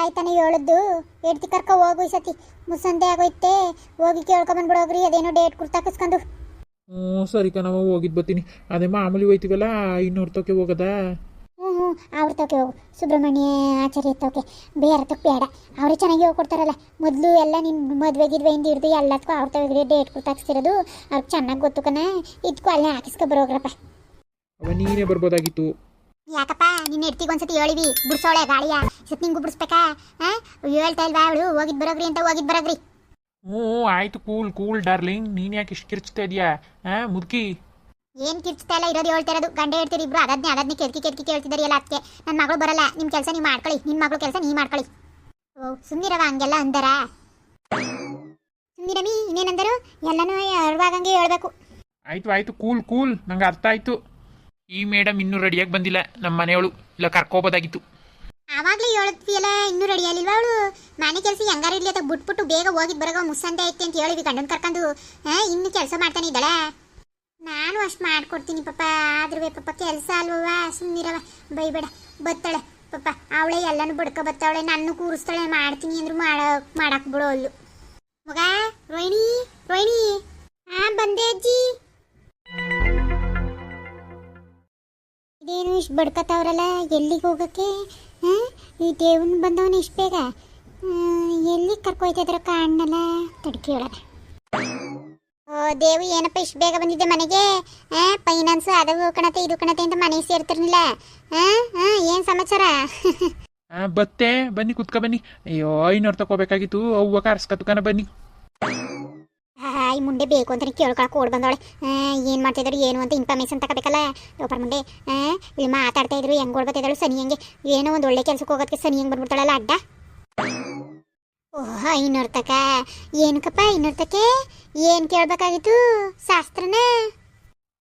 ಆಯ್ತಾನೆ ಹೇಳದ್ದು ಎಡ್ತಿ ಕರ್ಕ ಹೋಗು ಈ ಸತಿ. ಮುಸಂದೆ ಆಗೋಯ್ತೆ. ಹೋಗಿ ಕೇಳ್ಕೊಂಬಂದ್ಬಿಡೋಗ್ರಿ ಅದೇನೋ ಡೇಟ್ ಕುರ್ತಾಕಿಸ್ಕೊಂಡು ಹ್ಞೂ ಸರಿ ಕಣವ ಹೋಗಿದ್ ಬರ್ತೀನಿ. ಅದೇ ಮಾಮೂಲಿ ಹೋಯ್ತೀವಲ್ಲ ಇನ್ನೂರು ತೋಕೆ ಹೋಗದ? ಹ್ಞೂ ಹ್ಞೂ ಅವ್ರ ತೋಕೆ ಹೋಗು. ಸುಬ್ರಹ್ಮಣ್ಯ ಆಚಾರ್ಯ ತೋಕೆ. ಬೇರೆ ತೋಕೆ ಬೇಡ. ಅವರೇ ಚೆನ್ನಾಗಿ ಹೋಗ್ಕೊಡ್ತಾರಲ್ಲ. ಮೊದಲು ಎಲ್ಲ ನಿನ್ನ ಮದುವೆ ಗಿದ್ವೆಯಿಂದ ಹಿಡಿದು ಎಲ್ಲದಕ್ಕೂ ಅವ್ರ ತೋಗ್ರಿ ಡೇಟ್ ಕುರ್ತಾಕ್ಸಿರೋದು ಅವ್ರಿಗೆ ಚೆನ್ನಾಗಿ ಗೊತ್ತು ಕಣ. ಇದಕ್ಕೂ ಅಲ್ಲೇ ಹಾಕಿಸ್ಕೊ ಬರೋಗ್ರಪ್ಪ. ಅವ ನೀನೇ ಬರ್ಬೋದಾಗಿತ್ತು. ಯಾಕಪ್ಪ ನಿನ್ನ ಹೆಡ್ತಿಗೆ ಒಂದ್ಸತಿ ಹೇಳಿವಿ ಬಿಡ್ಸೋಳೆ ಗಾಳಿಯ. ಸತ್ ನಿಂಗೂ ಬಿಡಿಸ್ಬೇಕಾ ಹಾಂ ಹೇಳ್ತಾ ಇಲ್ವಾ ಅವಳು? ಹೋಗಿದ್ ಬರೋಗ್ರಿ ಅಂತ ಹೋಗಿದ್ ಬರೋಗ್ರಿ. ಹ್ಞೂ ಆಯ್ತು ಕೂಲ್ ಕೂಲ್ ಡಾರ್ಲಿಂಗ್. ನೀನು ಯಾಕೆ ಇಷ್ಟು ಕಿರ್ಚ್ತಾ ಇದೆಯಾ? ಹಾಂ ಮುದುಕಿ? ಏನ್ ಕಿರ್ಚ್ತಾ ಇಲ್ಲ ಇರೋದು ಹೇಳ್ತಾ ಇರೋದು. ಗಂಡ ಹೇಳ್ತೀರಿ ಇಬ್ರು ಅದನ್ನೇ ಅದನ್ನೇ ಕೆದ್ಕಿ ಕೆದ್ಕಿ ಕೇಳ್ತಿದ್ದಾರೆ ಎಲ್ಲ ಅದಕ್ಕೆ ನನ್ನ ಮಗಳು ಬರಲ್ಲ ನಿಮ್ಮ ಕೆಲಸ ನೀವು ಮಾಡ್ಕೊಳ್ಳಿ. ನಿಮ್ಮ ಮಗಳು ಕೆಲಸ ನೀವು ಮಾಡ್ಕೊಳ್ಳಿ. ಓ ಸುಮ್ಮನಿರವ ಹಂಗೆಲ್ಲ ಅಂದರ. ಸುಮ್ಮನಿರಮಿ ಇನ್ನೇನಂದರು? ಎಲ್ಲನೂ ಅರ್ವಾಗಂಗೆ ಹೇಳ್ಬೇಕು. ಆಯ್ತು ಆಯ್ತು ಕೂಲ್ ಕೂಲ್. ನಂಗೆ ಅರ್ಥ ಆಯ್ತು. ಈ ಮೇಡಮ್ ಇನ್ನೂ ರೆಡಿಯಾಗಿ ಬಂದಿಲ್ಲ. ನಮ್ಮ ಮನೆಯವಳು ಇಲ್ಲ, ಕರ್ಕೋಬೋದಾಗಿತ್ತು. ಆವಾಗಲೇ ಹೇಳಿದ್ವಿ ಅಲ್ಲ ಇನ್ನೂ ರೆಡಿ ಆಗಲಿಲ್ವಾ ಅವಳು? ಮನೆ ಕೆಲಸ ಹೆಂಗಾರ ಇರ್ಲಿ ಅಂತ ಬಿಟ್ಬಿಟ್ಟು ಬೇಗ ಹೋಗಿದ್ ಬರಗ ಮುಸ್ಸಂದೆ ಐತೆ ಅಂತ ಹೇಳಿದ್ವಿ ಗಂಡನ್ ಕರ್ಕೊಂಡು ಇನ್ನು ಕೆಲಸ ಮಾಡ್ತಾನೆ ಇದ್ದಾಳೆ. ನಾನು ಅಷ್ಟು ಮಾಡ್ಕೊಡ್ತೀನಿ ಪಾಪ ಆದ್ರೂ ಪಾಪ ಕೆಲಸ ಅಲ್ವವ ಸುಮ್ಮನಿರವ ಬೈಬೇಡ, ಬತ್ತಾಳೆ. ಪಾಪ ಅವಳೆ ಎಲ್ಲನೂ ಬಡ್ಕೊ ಬತ್ತಾವಳೆ ನನ್ನ ಕೂರಿಸ್ತಾಳೆ, ಮಾಡ್ತೀನಿ ಅಂದ್ರು ಮಾಡ, ಮಾಡಕ್ ಬಿಡೋ ಅಲ್ಲು ಮಗ, ರೋಹಿಣಿ ರೋಹಿಣಿ. ಹಾ, ಬಂದೆ ಅಜ್ಜಿ. ಇದೇನು ಇಷ್ಟು ಬಡ್ಕತ್ತವ್ರಲ್ಲ ಎಲ್ಲಿಗೆ ಹೋಗೋಕ್ಕೆ? ಈ ದೇವನ್ ಬಂದವನು ಇಷ್ಟು ಬೇಗ? ಎಲ್ಲಿ ಕರ್ಕೊಯ್ತಾ ಇದ್ರ ಕಾಣಲ್ಲ ತಡ್ಕಿ ಒಳಗೆ ಓ ದೇವು ಏನಪ್ಪ ಇಷ್ಟು ಬೇಗ ಬಂದಿದ್ದೆ ಮನೆಗೆ? ಫೈನಾನ್ಸ್ ಅದು ಕಣತೆ, ಇದು ಕಣತೆ ಅಂತ ಮನೆಗೆ ಸೇರ್ತಿರ್ಲಿಲ್ಲ? ಏನು ಸಮಾಚಾರ? ಬತ್ತೆ, ಬನ್ನಿ, ಕುತ್ಕ ಬನ್ನಿ. ಅಯ್ಯೋ, ಐನೂರು ತಗೋಬೇಕಾಗಿತ್ತು ಅವ್ವ ಕಾರ್ಸ್ಕತ್ಕನ ಬನ್ನಿ. ಈ ಮುಂಡೆ ಬೇಕು ಅಂತ ಕೇಳ್ಕೊಳಕ್ಕೆ ಓಡ್ ಬಂದವಳೆ. ಏನು ಮಾಡ್ತಿದ್ರು ಏನು ಅಂತ ಇನ್ಫಾರ್ಮೇಷನ್ ತಗೋಬೇಕಲ್ಲ. ಒಬ್ಬರ ಮುಂಡೆ ಇಲ್ಲಿ ಮಾತಾಡ್ತಾ ಇದ್ರು, ಹೆಂಗೆ ಓಡ್ಬತ್ತಿದ್ದಾಳು ಸನಿ ಹಂಗೆ. ಏನೋ ಒಂದು ಒಳ್ಳೆ ಕೆಲಸಕ್ಕೆ ಹೋಗೋದಕ್ಕೆ ಸನಿ ಹೆಂಗೆ ಬಂದ್ಬಿಡ್ತಾಳಲ್ಲ ಅಡ್ಡ. ಓಹ್, ಇನ್ನೊರ್ತಕ. ತಕ ಏನಕ್ಕಪ್ಪ ಐನೂರು ತಕೆ ಏನು ಕೇಳಬೇಕಾಗಿತ್ತು? ಶಾಸ್ತ್ರನ?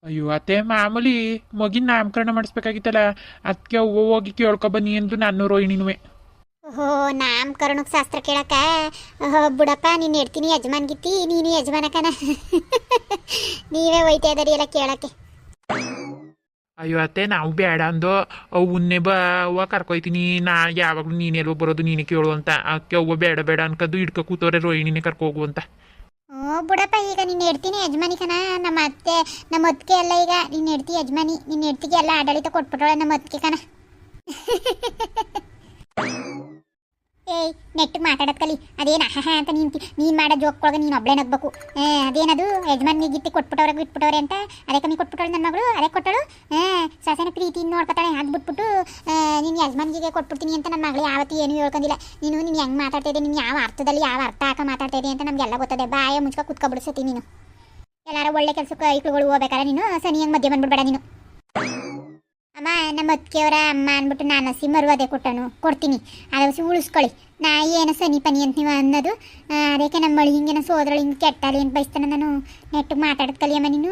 ಅಯ್ಯೋ, ಅತ್ತೆ, ಮಾಮೂಲಿ ಮಗಿನ ನಾಮಕರಣ ಮಾಡಿಸ್ಬೇಕಾಗಿತ್ತಲ್ಲ. ಅದಕ್ಕೆ ಹೋಗಿ ಕೇಳ್ಕೊಬನ್ನಿ ಎಂದು ನಾನು ರೋಹಿಣಿನುವೆ. ಓಹೋ ನಾಮಕರಣಕ್ಕೆ ಶಾಸ್ತ್ರ ಕೇಳಕ್ಕ ಓಹೋ ಬಿಡಪ್ಪ ನೀನು ಇಡ್ತೀನಿ ಯಜಮಾನ್ಗಿತ್ತಿ ನೀನು ಯಜಮಾನಕನ ನೀವೇ ಒಯ್ತಾ ಇದಾರಿ ಎಲ್ಲ ಕೇಳಕ್ಕೆ. ಅಯ್ಯೋ ಅತ್ತೆ ನಾವು ಬೇಡ ಅಂದೋ ಉನ್ನೆ ಬಾ ಅವ್ವ ಕರ್ಕೊಯ್ತೀನಿ ನಾ ಯಾವಾಗಲೂ ನೀನೆಲ್ವ ಬರೋದು ನೀನೇ ಕೇಳು ಅಂತ. ಅದಕ್ಕೆ ಅವ್ವ ಬೇಡ ಬೇಡ ಅನ್ಕದ್ದು ಇಡ್ಕ ಕೂತವ್ರೆ ರೋಹಿಣಿನೇ ಕರ್ಕೊ ಹೋಗು ಅಂತ. ಓ ಬುಡಪ್ಪ ಈಗ ನೀನು ಇಡ್ತೀನಿ ಯಜಮಾನಿಕನ ನಮ್ಮ ಅತ್ತೆ ನಮ್ಮ ಅತ್ತಿಗೆ ಎಲ್ಲ ಈಗ ನೀನು ಇಡ್ತಿ ಯಜಮಾನಿ ನಿನ್ನ ಇಡ್ತಿಗೆ ಎಲ್ಲ ಆಡಳಿತ ಕೊಟ್ಬಿಟ್ಟವಳೆ ನಮ್ಮ ಅತ್ತಿಗೆ ಕಣ. ಏಯ್ ನೆಟ್ ಮಾತಾಡೋದ್ ಕಲಿ. ಅದೇನು ಅಹ ಅಂತ ನೀನು ನೀನು ಮಾಡೋ ಜೋಕ್ಕೊಳಗೆ ನೀನು ಒಬ್ಳೆ ನಗ್ಬೇಕು. ಅದೇನದು? ಯಜಮಾನಿಗೆ ಗಿತ್ತಿ ಕೊಟ್ಬಿಟ್ಟವ್ರೆ, ಬಿಟ್ಬಿಟ್ಟವ್ರೆ ಅಂತ? ಅದೇ ಕಮ್ಮಿ ಕೊಟ್ಬಿಟ್ಟವಳು ನನ್ನ ಮಗಳು? ಅದೇ ಕೊಟ್ಟಳು? ಏ ಸಸನ ಪ್ರೀತಿಯಿಂದ ನೋಡ್ಕೊತಾಳೆ ಅದು ಬಿಟ್ಬಿಟ್ಟು ನೀನು ಯಜಮಾನಿಗೆ ಕೊಟ್ಬಿಡ್ತೀನಿ ಅಂತ ನನ್ನ ಮಗಳು ಯಾವತ್ತೂ ಏನು ಹೇಳ್ಕೊಂಡಿಲ್ಲ. ನೀನು ನೀನು ಹೆಂಗೆ ಮಾತಾಡ್ತಾ ಇದ್ದೆ, ನೀನು ಯಾವ ಅರ್ಥದಲ್ಲಿ ಯಾವ ಅರ್ಥ ಹಾಕ ಮಾತಾಡ್ತಾ ಅಂತ ನಮಗೆಲ್ಲ ಗೊತ್ತದೆ. ಬಾಯ ಮುಚ್ಕ ಕುತ್ಕೊಬಿಡ್ಸತಿ ನೀನು. ಎಲ್ಲಾರ ಒಳ್ಳೆ ಕೆಲಸಕ್ಕೆ ಐಕ್ಳುಗಳು ಹೋಗ್ಬೇಕಾರೆ ನೀನು? ಸನಿ ಹೆಂಗ್ ಮಧ್ಯೆ ಬಂದ್ಬಿಡ್ಬೇಡ ನೀನು. ಅಮ್ಮ, ನಮ್ಮ ಅತ್ತಿಗೆಯವರ ಅಮ್ಮ ಅಂದ್ಬಿಟ್ಟು ನಾನು ಹಸಿ ಮರುವಾದೆ ಕೊಟ್ಟನು, ಕೊಡ್ತೀನಿ. ಅದು ಹಸಿ ಉಳಿಸ್ಕೊಳ್ಳಿ. ನಾ ಏನು ಸನಿ ಪನಿ ಅಂತ ನೀವು ಅನ್ನೋದು ಅದಕ್ಕೆ ನಮ್ಮ ಮಳಿ ಹಿಂಗೆ ಸೋದ್ರಳು ಹಿಂಗೆ ಕೆಟ್ಟಲಿ ಅಂತ ಬಯಸ್ತಾನೆ ನಾನು? ನೆಟ್ಟು ಮಾತಾಡೋದು ಕಲಿಯಮ್ಮ ನೀನು?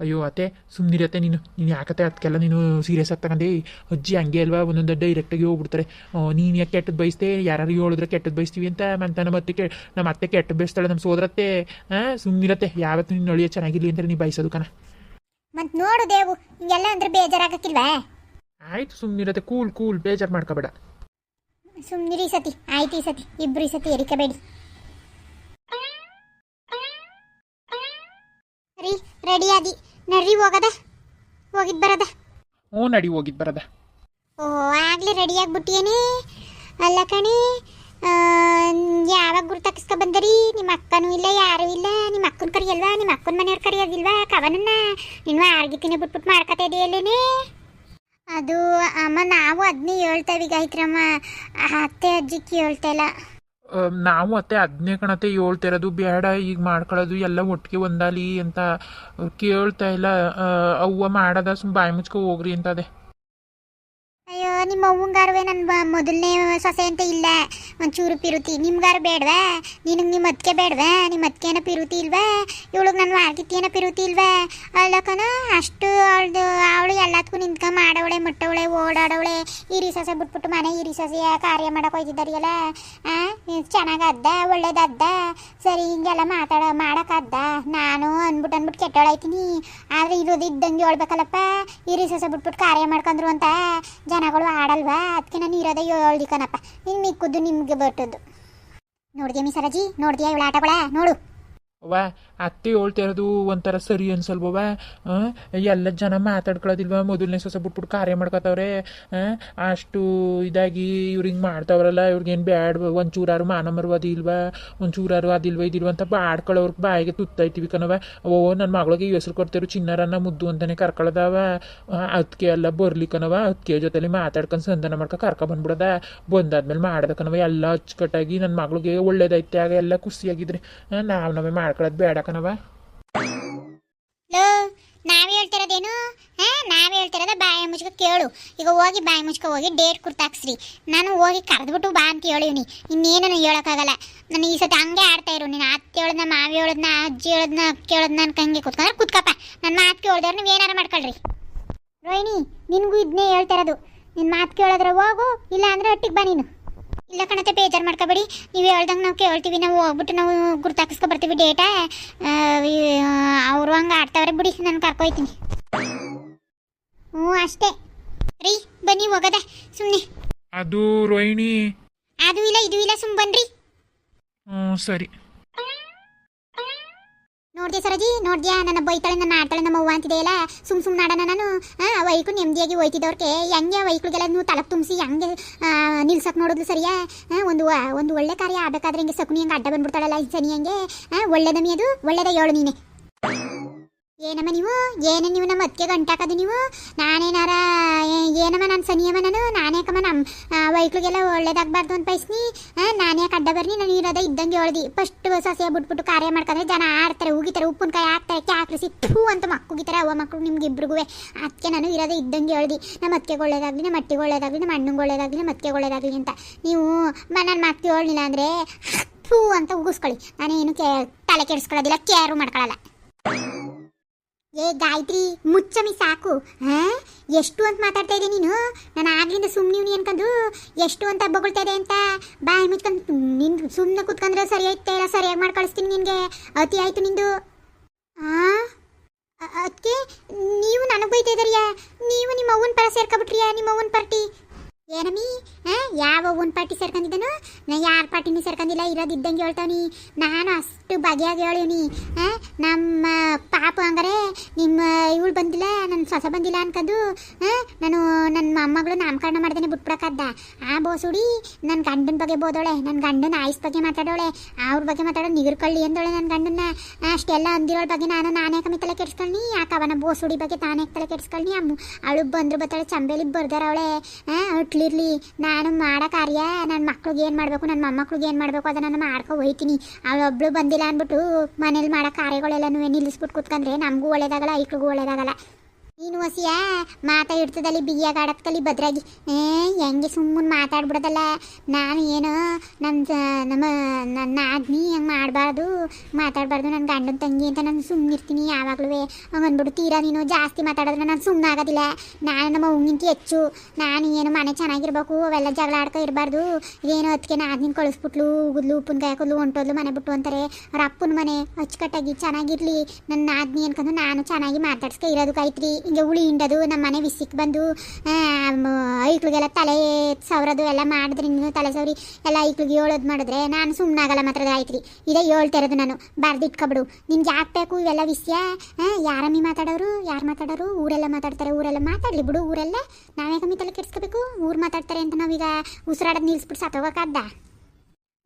ಅಯ್ಯೋ ಅತ್ತೆ ಸುಮ್ಮನಿರತ್ತೆ ನೀನು. ನೀನು ಯಾಕತ್ತೆ ಅದಕ್ಕೆಲ್ಲ ನೀನು ಸೀರಿಯಸ್ ಆಗಿ ತಗೊಂಡೆ? ಅಜ್ಜಿ ಹಂಗೆ ಅಲ್ವಾ, ಒಂದೊಂದು ಡೈರೆಕ್ಟಾಗಿ ಹೋಗ್ಬಿಡ್ತಾರೆ. ನೀನು ಯಾಕೆ ಕೆಟ್ಟದ್ದು ಬಯಸ್ತೆ ಯಾರು ಹೇಳಿದ್ರೆ ಕೆಟ್ಟದ್ದು ಬಯಸ್ತೀವಿ ಅಂತ ಅಂತ ನಮ್ಮ ಅತ್ತೆ ನಮ್ಮ ಅತ್ತೆ ಕೆಟ್ಟ ಬಯಸ್ತಾಳೆ ನಮ್ಮ ಸೋದರತ್ತೆ. ಹಾಂ ಸುಮ್ಮನಿರತ್ತೆ ಯಾವತ್ತು ನೀನು ನಳಿಯ ಚೆನ್ನಾಗಿರಲಿ ಅಂತ ನೀನು ಬಯಸೋದು ಕಣ. ಮತ್ತು ನೋಡು ದೇವು ಹಿಂಗೆಲ್ಲ ಅಂದ್ರೆ ಬೇಜಾರಾಗಕ್ಕಿಲ್ವಾ? ಆಯ್ತು ಸುಮ್ಮನಿರತ್ತೆ ಕೂಲ್ ಕೂಲ್ ಬೇಜಾರು ಮಾಡ್ಕೋಬೇಡ. ಸುಮ್ಮನಿರಿ ಸತಿ ಆಯ್ತು ಈ ಸತಿ ಇಬ್ರು ಈ ಸತಿ ಎರಿಕಬೇಡಿ. ರೀ ರೆಡಿ ಆದಿ. ನಡ್ರಿ ಹೋಗದ? ಹೋಗಿದ್ ಬರದ? ಹ್ಞೂ ನಡಿ ಹೋಗಿದ್ ಬರದ. ಓ ಆಗ್ಲೇ ರೆಡಿ ಆಗ್ಬಿಟ್ಟಿಯೇನೆ. ಅಲ್ಲ ಕಣಿ ಯಾವಾಗ ಗುರುತಾಕಿಸ್ಕೊ ಬಂದರಿ? ನಿಮ್ಮ ಅಕ್ಕನೂ ಇಲ್ಲ, ಯಾರೂ ಇಲ್ಲ. ನಿಮ್ಮ ಅಕ್ಕನ ಕರಿಯಲ್ವಾ? ನಿಮ್ಮ ಅಕ್ಕನ ಮನೆಯವ್ರು ಕರೆಯೋದಿಲ್ವಾ? ಕವನನ್ನ? ನೀನು ಆರ್ಗಿತೀನಿ ಬಿಟ್ಬಿಟ್ಟು ಮಾಡ್ಕೊತಾ ಇದೆಯಲ್ಲೇನೆ? ಅದು ಅಮ್ಮ, ನಾವು ಅದನ್ನೇ ಹೇಳ್ತೇವೆ ಐತ್ರಮ್ಮ. ಅತ್ತೆ ಅಜ್ಜಿ ಕೇಳ್ತಾ ಇಲ್ಲ. ನಾವು ಅತ್ತೆ ಅದನ್ನೇ ಕಣತೆ ಹೇಳ್ತಿರೋದು ಬೇಡ, ಈಗ ಮಾಡ್ಕೊಳ್ಳೋದು. ಎಲ್ಲ ಒಟ್ಟಿಗೆ ಒಂದಾಲಿ ಅಂತ ಕೇಳ್ತಾ ಇಲ್ಲ. ಅವ್ವ ಮಾಡದ ಸುಮ್ಮ ಬಾಯಿ ಮುಚ್ಕೊ ಹೋಗ್ರಿ ಅಂತದೆ. ಅಯ್ಯೋ, ನಿಮ್ಮ ಅವ್ವಂಗಾರುವೆ ನನ್ನ ಮೊದಲನೇ ಸೊಸೆ ಅಂತ ಇಲ್ಲ ಒಂಚೂರು ಪಿರುತಿ. ನಿಮ್ಗಾರು ಬೇಡವಾ? ನಿನಗೆ ನಿಮ್ಮ ಅದಕ್ಕೆ ಬೇಡವಾ? ನಿಮ್ಮ ಅದಕ್ಕೇನ ಪಿರುತಿ ಇಲ್ವಾ? ಇವಳಿಗೆ ನನ್ನ ಏನ ಪಿರುತಿ ಇಲ್ವಾ? ಅಲ್ಲಕನ, ಅಷ್ಟು ಅವಳದು ಅವಳು ಎಲ್ಲದಕ್ಕೂ ನಿಂತ್ಕ ಮಾಡವಳೆ, ಮುಟ್ಟವಳೆ, ಓಡಾಡವಳೆ. ಹಿರಿ ಸೊಸೆ ಬಿಟ್ಬಿಟ್ಟು ಮನೆ ಹಿರಿ ಸೊಸೆಯ ಕಾರ್ಯ ಮಾಡಕ್ಕೆ ಹೋಯ್ತಿದ್ದಾರಿಯಲ್ಲ ಚೆನ್ನಾಗದ್ದ? ಒಳ್ಳೇದದ್ದ? ಸರಿ, ಹಿಂಗೆಲ್ಲ ಮಾತಾಡ ಮಾಡಕ್ಕದ್ದ ನಾನು ಅಂದ್ಬಿಟ್ಟು ಅಂದ್ಬಿಟ್ಟು ಕೆಟ್ಟವಳಾಯ್ತೀನಿ. ಆದರೆ ಇರೋದು ಇದ್ದಂಗೆ ಹೇಳ್ಬೇಕಲ್ಲಪ್ಪ. ಹಿರಿ ಸೊಸೆ ಬಿಟ್ಬಿಟ್ಟು ಕಾರ್ಯ ಮಾಡ್ಕೊಂಡ್ರು ಅಂತ. ಜನಗಳು ಆಡಲ್ವಾ? ಅದಕ್ಕೆ ನಾನು ಇರೋದೇ ಹೇಳ್ದಿ ಕಣಪ್ಪ. ಇನ್ನು ಮಿಕ್ಕುದು ನಿಮ್ಗೆ ಬರ್ತದ್ದು. ನೋಡಿದ್ಯಾ ಮೀಸರಾಜಿ? ನೋಡ್ದ್ಯಾ ಇವಳ ಆಟಗಳ? ನೋಡು. ಅವ್ವ ಅತ್ತೆ ಹೇಳ್ತಾ ಇರೋದು ಒಂಥರ ಸರಿ ಅನ್ಸಲ್ವವ? ಎಲ್ಲ ಜನ ಮಾತಾಡ್ಕೊಳ್ಳೋದಿಲ್ವ? ಮೊದಲನೇ ಸೊಸೆ ಬಿಟ್ಬಿಟ್ಟು ಕಾರ್ಯ ಮಾಡ್ಕೊತವ್ರೆ? ಅಷ್ಟು ಇದಾಗಿ ಇವ್ರು ಹಿಂಗೆ ಮಾಡ್ತಾವ್ರಲ್ಲ ಇವ್ರಿಗೇನು ಬ್ಯಾಡ್ ಒಂಚೂರಾರು ಮಾನ ಮರ್ವಾದಿ ಇಲ್ವಾ? ಒಂಚೂರಾರು ಅದಿಲ್ವ, ಇದಿಲ್ವ ಅಂತ ಬಾಡ್ಕೊಳ್ಳೋರ್ಗೆ ಬಾಯಿಗೆ ತುತ್ತೈತಿವಿ ಕಣವ ಓ ನನ್ನ ಮಗಳಿಗೆ ಹೆಸ್ರು ಕೊಡ್ತಿರು ಚಿನ್ನರನ್ನ ಮುದ್ದು ಅಂತಾನೆ ಕರ್ಕೊಳ್ಳೋದವ ಅದಕ್ಕೆ ಎಲ್ಲ ಬರ್ಲಿ ಕಣವ ಅದಕ್ಕೆ ಜೊತೆಲಿ ಮಾತಾಡ್ಕೊಂಡು ಸಂಧಾನ ಮಾಡ್ಕೊ ಕರ್ಕೊ ಬಂದ್ಬಿಡದ? ಬಂದಾದ್ಮೇಲೆ ಮಾಡ್ದ ಕಣವ ಎಲ್ಲ ಅಚ್ಚುಕಟ್ಟಾಗಿ ನನ್ನ ಮಗಳಿಗೆ ಒಳ್ಳೇದೈತೆ ಆಗ ಎಲ್ಲ ಖುಷಿಯಾಗಿದ್ರಿ ನಾವು ನಾವೇ ಮಾಡ್ಕೊಳ್ಳೋದು ಬೇಡ ಕಣವ ನಾವೇ ಹೇಳ್ತಿರೋದೇನು? ಹಾ, ನಾವ್ ಹೇಳ್ತಿರೋದ ಬಾಯಿ ಮುಚ್ಕ ಕೇಳು. ಈಗ ಹೋಗಿ ಬಾಯಿ ಮುಚ್ಕ ಹೋಗಿ ಡೇಟ್ ಕುರ್ತಾಕ್ಸ್ರಿ ನಾನು ಹೋಗಿ ಕರೆದ್ಬಿಟ್ಟು ಬಾ ಅಂತ ಹೇಳಿವ್ನಿ. ಇನ್ನೇನು ಹೇಳೋಕ್ಕಾಗಲ್ಲ. ನಾನು ಈ ಸತಿ ಹಂಗೆ ಆಡ್ತಾ ಇರು ನೀನು ಅತ್ತೆ ಹೇಳದ್ನ, ಮಾವಿ ಹೇಳದ್ನ, ಅಜ್ಜಿ ಹೇಳದ್ನ, ಅಕ್ಕ ಹೇಳದ್ನ ಅನ್ಕ ಹಂಗೆ ಕುತ್ಕೊಂಡ್ರೆ ಕುತ್ಕಪ್ಪ. ನನ್ನ ಮಾತು ಕೇಳ್ದವ್ರು ನೀವು ಏನಾರ ಮಾಡ್ಕೊಳ್ರಿ. ರೋಹಿಣಿ, ನಿನಗೂ ಇದನ್ನೇ ಹೇಳ್ತಾ ಇರೋದು. ನಿನ್ನ ಮಾತು ಕೇಳಿದ್ರೆ ಹೋಗು ಇಲ್ಲ ಅಂದ್ರೆ ಒಟ್ಟಿಗೆ ಬಾ ನೀನು. ಇಲ್ಲ ಕಣತೆ ಬೇಜಾರು ಮಾಡ್ಕೋಬೇಡಿ. ನೀವು ಹೇಳ್ದಂಗೆ ನಾವು ಕೇಳ್ತೀವಿ. ನಾವು ಹೋಗ್ಬಿಟ್ಟು ನಾವು ಗುರ್ತಾಕಿಸ್ಕೊ ಬರ್ತೀವಿ ಡೇಟಾ ಅವರು ಹಂಗೆ ಆಡ್ತಾವ್ರೆ ಬಿಡಿ ನಾನು ಕರ್ಕೊಯ್ತೀನಿ. ಹ್ಞೂ ಅಷ್ಟೇ. ರೀ ಬನ್ನಿ ಹೋಗದ. ಸುಮ್ಮನೆ ಅದು ರೋಹಿಣಿ. ಅದು ಇಲ್ಲ ಇದು ಇಲ್ಲ ಸುಮ್ ಬನ್ರಿ. ಹ್ಞೂ ಸರಿ. ನೋಡ್ದೆ ಸರಜಿ? ನೋಡಿದ್ಯಾ ನನ್ನ ಬೈತಾಳೆ, ನನ್ನ ಆಡ್ತಾಳೆ, ನಮ್ಮ ಅವ್ವ ಅಂತಿದೆಯಲ್ಲ ಸುಮ್ ಸುಮ್ ನಾಡೋಣ ನಾನು? ವೈಕು ನೆಮ್ಮದಿಯಾಗಿ ಹೋಯ್ತಿದ್ದವ್ರಿಗೆ. ಹೆಂಗೆ ವೈಕುಳಿಗೆಲ್ಲ ನೀವು ತಲಕ್ ತುಂಬಿಸಿ ಹೆಂಗೆ ನಿಲ್ಸಕ್ಕೆ ನಿಲ್ಸಕ್ ನೋಡಿದ್ಲು ಸರಿಯಾ? ಒಂದು ಒಂದು ಒಳ್ಳೆ ಕಾರ್ಯ ಆಗಬೇಕಾದ್ರೆ ಹಿಂಗೆ ಸಕುನಿ ಹಂಗೆ ಅಡ್ಡ ಬಂದ್ಬಿಡ್ತಾಳಲ್ಲ ಸನಿ ಹಂಗೆ? ಒಳ್ಳೆದಮಿ ಅದು? ಒಳ್ಳೆದ ಹೇಳು ನೀನೆ. ಏನಮ್ಮ ನೀವು? ಏನೇ ನೀವು ನಮ್ಮ ಅತ್ತಿಗೆ ಗಂಟಾಕದು ನೀವು? ನಾನೇನಾರ ಏನಮ್ಮ ನಾನು ಸನಿಯಮ್ಮ ನಾನು? ನಾನೇಕಮ್ಮ ನಮ್ಮ ವೈಕ್ಳಿಗೆಲ್ಲ ಒಳ್ಳೇದಾಗಬಾರ್ದು ಅಂತ ಬಯಸ್ನಿ? ನಾನೇ ಅಡ್ಡ ಬರ್ನಿ, ನಾನು ಇರೋದೇ ಇದ್ದಂಗೆ ಹೇಳ್ದಿ. ಫಸ್ಟ್ ಸಸ್ಯ ಬಿಟ್ಬಿಟ್ಟು ಕಾರ್ಯ ಮಾಡ್ಕೊಂಡ್ರೆ ಜನ ಆಡ್ತಾರೆ, ಉಗಿತಾರೆ, ಉಪ್ಪಿನಕಾಯಿ ಹಾಕ್ತಾರೆ, ಕ್ಯಾಕ್ರಿಸಿ ಥೂ ಅಂತ ಮಕ್ಕಳಿಗಿತಾರೆ ಅವ ಮಕ್ಕಳು ನಿಮ್ಗೆ ಇಬ್ರಿಗೂ ಅದಕ್ಕೆ ನಾನು ಇರೋದೇ ಇದ್ದಂಗೆ ಹೇಳ್ದಿ. ನಮ್ಮ ಅತ್ತಿಗೆ ಒಳ್ಳೇದಾಗಲಿ, ನಮ್ಮ ಅಟ್ಟಿಗೆ ಒಳ್ಳೇದಾಗಲಿ, ನಮ್ಮ ಅಣ್ಣಂಗೆ ಒಳ್ಳೇದಾಗಲಿ, ನಮ್ಮ ಅತ್ತಿಗೆ ಒಳ್ಳೇದಾಗಲಿ ಅಂತ. ನೀವು ನನ್ನ ಮಾತು ಹೇಳಲಿಲ್ಲ ಅಂದರೆ ಥೂ ಅಂತ ಉಗಿಸ್ಕೊಳ್ಳಿ. ನಾನೇನು ಕೇ, ತಲೆ ಕೆಡಿಸ್ಕೊಳ್ಳೋದಿಲ್ಲ ಕೇರು ಮಾಡ್ಕೊಳ್ಳಲ್ಲ. ಏ, ಗಾಯತ್ರಿ, ಮುಚ್ಚಮಿ ಸಾಕು. ಹಾ? ಎಷ್ಟು ಅಂತ ಮಾತಾಡ್ತಾ ಇದ್ದೆ ನೀನು? ನಾನು ಆಗ್ಲಿಂದ ಸುಮ್ಮನೆ ಅನ್ಕೊಂಡು ಎಷ್ಟು ಅಂತ ಬೊಗಳ್ತಾ ಇದೆ ಅಂತ? ಬಾಯಿ ಮುಚ್ಕೊಂಡು, ನಿನ್ ಸುಮ್ಮನೆ ಕುತ್ಕೊಂಡ್ರೆ ಸರಿ ಐತೆ ಇಲ್ಲ? ಸರಿಯಾಗಿ ಮಾಡಿ ಕಳಿಸ್ತೀನಿ ನಿನಗೆ. ಅತಿ ಆಯ್ತು ನಿಂದು. ಆ? ಅದಕ್ಕೆ ನೀವು ನನಗೆ ಬೈತಾ ಇದ್ದೀರಿಯಾ ನೀವು ನಿಮ್ಮ ಅವ್ವನ ಪರ ಸೇರ್ಕೊಬಿಟ್ರಿಯಾ, ನಿಮ್ಮ ಅವ್ವನ ಪಾರ್ಟಿ? ಏನಮ್ಮಿ ಯಾವ ಒಂದು ಪಾರ್ಟಿ ಸೇರ್ಕೊಂಡಿದ್ದನು ನಾ ಯಾರ ಪಾರ್ಟಿನೂ ಸೇರ್ಕೊಂಡಿಲ್ಲ ಇರೋದಿದ್ದಂಗೆ ಹೇಳ್ತಾವನಿ. ನಾನು ಅಷ್ಟು ಬಗೆಯಾಗಿ ಹೇಳಿವ್ನಿ. ಆ ನಮ್ಮ ಪಾಪ ಹಂಗಾರೆ ನಿಮ್ಮ ಇವಳು ಬಂದಿಲ್ಲ ನನ್ನ ಸೊಸ ಬಂದಿಲ್ಲ ಅನ್ಕೊಂಡು ಆ, ನಾನು ನನ್ನ ಮೊಮ್ಮಗಳು ನಾಮಕರಣ ಮಾಡ್ದೇನೆ ಬಿಟ್ಬಿಡಕ್ಕದ್ದ ಆ ಬೋಸುಡಿ ನನ್ನ ಗಂಡನ ಬಗ್ಗೆ ಬೋದೋಳೆ ನನ್ನ ಗಂಡನ ಆಯ್ಸ್ ಬಗ್ಗೆ ಮಾತಾಡೋಳೆ ಅವ್ರ ಬಗ್ಗೆ ಮಾತಾಡೋ ನಿಗರ್ಕೊಳ್ಳಿ ಅಂದೋಳೆ ನನ್ನ ಗಂಡನ ಅಷ್ಟೆಲ್ಲ ಅಂದಿರೋಳ ಬಗ್ಗೆ ನಾನು ನಾನೇ ಕಮ್ಮಿ ತಲೆ ಕೆಡ್ಸ್ಕೊಳ್ಳಿ ಯಾಕೆ ಅವನ ಬೋಸುಡಿ ಬಗ್ಗೆ ತಾನೇ ತಲೆ ಕೆಡ್ಸ್ಕೊಳ್ಳಿ ಅಮ್ಮ ಅಳು ಬಂದ್ರು ಬತ್ತಾಳೆ ಚಂಬೇಲಿ ಬರ್ದಾರವಳೆ ಅಟ್ಲಿರ್ಲಿ ನಾನು ಮಾಡೋ ಕಾರ್ಯ ನನ್ನ ಮಕ್ಳಿಗೆ ಏನು ಮಾಡಬೇಕು? ನನ್ನ ಮೊಮ್ಮಕ್ಳಿಗೆ ಏನು ಮಾಡಬೇಕು? ಅದನ್ನು ನಾನು ಮಾಡ್ಕೊ ಹೋಯ್ತೀನಿ. ಅವಳೊಬ್ಳು ಬಂದಿಲ್ಲ ಅಂದ್ಬಿಟ್ಟು ಮನೇಲಿ ಮಾಡೋ ಕಾರ್ಯಗಳೆಲ್ಲನೂ ನಿಲ್ಲಿಸ್ಬಿಟ್ಟು ಕೂತ್ಕೊಂಡ್ರೆ ನಮಗೂ ಒಳ್ಳೇದಾಗಲ್ಲ, ಐಕ್ಳಿಗೂ ಒಳ್ಳೇದಾಗಲ್ಲ. ನೀನು ಹೊಸಿಯ? ಮಾತಾ ಇಡ್ತದಲ್ಲಿ ಬಿಗಿಯಾಗಿ ಆಡತ್ಕಲಿ ಭದ್ರಾಗಿ ಏ, ಹೆಂಗೆ ಸುಮ್ಮನೆ ಮಾತಾಡ್ಬಿಡೋದಲ್ಲ? ನಾನು ಏನು ನನ್ನ ನಮ್ಮ ನನ್ನ ಆದ್ಮಿ ಹಂಗೆ ಮಾಡಬಾರ್ದು, ಮಾತಾಡಬಾರ್ದು ನನ್ನ ಗಂಡನ ತಂಗಿ ಅಂತ ನಾನು ಸುಮ್ಮನೆ ಇರ್ತೀನಿ ಯಾವಾಗಲೂ ಹಂಗನ್ಬಿಟ್ಟು ತೀರಾ ನೀನು ಜಾಸ್ತಿ ಮಾತಾಡಿದ್ರೆ ನಾನು ಸುಮ್ಮನೆ ಆಗೋದಿಲ್ಲ. ನಾನು ನಮ್ಮ ಅವ್ನಿಂತ ಹೆಚ್ಚು. ನಾನು ಏನು ಮನೆ ಚೆನ್ನಾಗಿರ್ಬೇಕು, ಅವೆಲ್ಲ ಜಗಳ ಆಡ್ಕೊ ಇರಬಾರ್ದು. ಏನು ಅದಕ್ಕೆ ನಾದಿನ ಕಳಿಸ್ಬಿಟ್ಲು, ಉಗುದ್ಲು, ಉಪ್ಪಿನಕಾಯಿ ಹಾಕೋದ್ಲು, ಹೊಂಟೋದ್ಲು, ಮನೆ ಬಿಟ್ಟು ಅಂತಾರೆ. ಅವ್ರ ಅಪ್ಪನ ಮನೆ ಅಚ್ಚುಕಟ್ಟಾಗಿ ಚೆನ್ನಾಗಿರಲಿ. ನನ್ನ ಆದ್ಮಿ ಅನ್ಕೊಂಡು ನಾನು ಚೆನ್ನಾಗಿ ಮಾತಾಡ್ಸ್ಕೊ ಇರೋದಕ್ಕೈತ್ರಿ ಹಿಂಗೆ ಉಳಿ ಹಿಂಡೋದು ನಮ್ಮ ಮನೆ ವಿಸಿಕ್ ಬಂದು ಐಕ್ಳಿಗೆಲ್ಲ ತಲೆ ಸವರೋದು ಎಲ್ಲ ಮಾಡಿದ್ರೆ ನೀನು ತಲೆ ಸವರಿ ಎಲ್ಲ ಐಕ್ಳಿಗೆ ಹೇಳೋದು ಮಾಡಿದ್ರೆ ನಾನು ಸುಮ್ಮನಾಗಲ್ಲ ಮಾತ್ರ ಆಯ್ತು ಇದೇ ಹೇಳ್ತಾ ಇರೋದು ನಾನು ಬರ್ದಿಟ್ಕೊಬಿಡು ನಿಮ್ಗೆ ಯಾಕೆ ಬೇಕು ಇವೆಲ್ಲ ವಿಷಯ? ಯಾರಮ್ಮಿ ಮಾತಾಡೋರು, ಯಾರು ಮಾತಾಡೋರು? ಊರೆಲ್ಲ ಮಾತಾಡ್ತಾರೆ, ಊರೆಲ್ಲ ಮಾತಾಡಲಿ ಬಿಡು, ಊರೆಲ್ಲ. ನಾವೇ ಕಮ್ಮಿ ತಲೆ ಕೆಡಿಸ್ಕೋಬೇಕು? ಊರು ಮಾತಾಡ್ತಾರೆ ಅಂತ ನಾವೀಗ ಉಸಿರಾಡೋದು ನಿಲ್ಲಿಸ್ಬಿಟ್ಟು ಸತ್ತೋಗಕ್ಕಾದ್ದ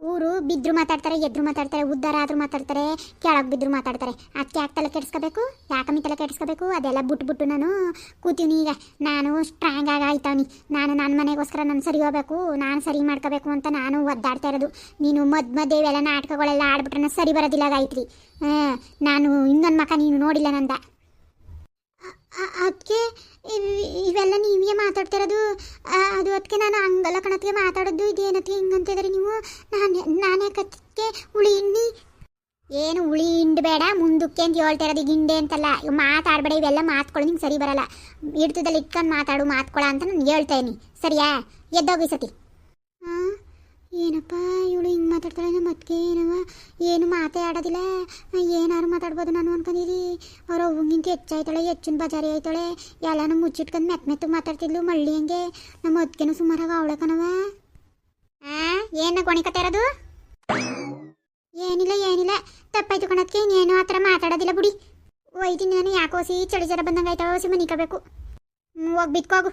ಊರು ಬಿದ್ರು ಮಾತಾಡ್ತಾರೆ, ಎದ್ರು ಮಾತಾಡ್ತಾರೆ, ಉದ್ದಾರ ಆದರೂ ಮಾತಾಡ್ತಾರೆ, ಕೆಳಗೆ ಬಿದ್ರು ಮಾತಾಡ್ತಾರೆ. ಅದಕ್ಕೆ ಯಾಕೆ ತಲೆ ಕೆಡಿಸ್ಕೋಬೇಕು? ಯಾಕಮ್ಮಿ ತಲೆ ಕೆಡಿಸ್ಕೋಬೇಕು? ಅದೆಲ್ಲ ಬಿಟ್ಬಿಟ್ಟು ನಾನು ಕೂತೀನಿ ಈಗ. ನಾನು ಸ್ಟ್ರಾಂಗ್ ಆಗಿ ಆಯ್ತಾವನಿ. ನಾನು ನನ್ನ ಮನೆಗೋಸ್ಕರ ನಾನು ಸರಿ ಹೋಗ್ಬೇಕು, ನಾನು ಸರಿ ಮಾಡ್ಕೋಬೇಕು ಅಂತ ನಾನು ಒದ್ದಾಡ್ತಾ ಇರೋದು. ನೀನು ಮದ್ ಮದ್ದೆ ಇವೆಲ್ಲ ನಾಟಕಗಳೆಲ್ಲ ಆಡ್ಬಿಟ್ರೆ ಸರಿ ಬರೋದಿಲ್ಲ ಗಾಯತ್ರಿ. ಹಾಂ, ನಾನು ಇನ್ನೊಂದು ಮಕ ನೀನು ನೋಡಿಲ್ಲ ನಂದ. ಅದಕ್ಕೆ ಇವೆಲ್ಲ ನೀವೇ ಮಾತಾಡ್ತಿರೋದು ಅದು ಅದಕ್ಕೆ ನಾನು ಹಂಗಲ್ಲ ಕಣತ್ತಿಗೆ ಮಾತಾಡೋದು ಇದೇನತ್ತಿಗೆ ಹಿಂಗಂತಿದ್ರಿ ನೀವು? ನಾನು, ನಾನೇ ಕತ್ತಿಗೆ ಉಳಿ ಹಿಂಡಿ? ಏನು ಉಳಿ ಹಿಂಡ್ ಬೇಡ, ಮುಂದಕ್ಕೆ ಅಂತ ಹೇಳ್ತಿರೋದು ಈಗ ಹಿಂಡೆ ಅಂತಲ್ಲ. ಇವು ಮಾತಾಡಬೇಡ, ಇವೆಲ್ಲ ಮಾತ್ಕೊಳ್ಳಿ ನಿಂಗೆ ಸರಿ ಬರಲ್ಲ. ಇಡ್ತದಲ್ಲಿ ಇಟ್ಕೊಂಡು ಮಾತಾಡು, ಮಾತ್ಕೊಳ ಅಂತ ನಾನು ಹೇಳ್ತಾ ಇದೀನಿ. ಸರಿಯಾ? ಎದ್ದೋಗಿ ಸತಿ. ಏನಪ್ಪ ಇವಳು ಹಿಂಗೆ ಮಾತಾಡ್ತಾಳೆ ನಮ್ಮ ಅತ್ತಿಗೆ ಏನವ? ಏನು ಮಾತೇ ಆಡೋದಿಲ್ಲ. ಏನಾರು ಮಾತಾಡ್ಬೋದು ನಾನು ಅನ್ಕೊಂಡಿರಿ ಅವ್ರ ಅವ್ಗಿಂತ ಹೆಚ್ಚಾಯ್ತಾಳೆ, ಹೆಚ್ಚಿನ ಬಜಾರಿ ಆಯ್ತಾಳೆ. ಎಲ್ಲಾನು ಮುಚ್ಚಿಟ್ಕೊಂಡು ಮೆತ್ತ ಮೆತ್ತು ಮಾತಾಡ್ತಿದ್ಲು ಮಳ್ಳಿ ಹಂಗೆ. ನಮ್ಮ ಅತ್ತಿಗೆನೂ ಸುಮಾರಾಗ ಅವಳೆ ಕಣವ ಏನು ಗೊಣಿಕತೆ ಇರೋದು? ಏನಿಲ್ಲ ಏನಿಲ್ಲ. ತಪ್ಪಾಯ್ತು ಕಣಕ್ಕೆ ಇನ್ನೇನು ಆ ಥರ ಮಾತಾಡೋದಿಲ್ಲ ಬಿಡಿ. ಒಯ್ತೀನಿ ನಾನು ಯಾಕೋಸಿ ಚಳಿ ಜರ ಬಂದಂಗೆ ಆಯ್ತಾವ ಸಿ ಮನಿಕಬೇಕು ಹೋಗಿ ಬಿತ್ಕೋಗು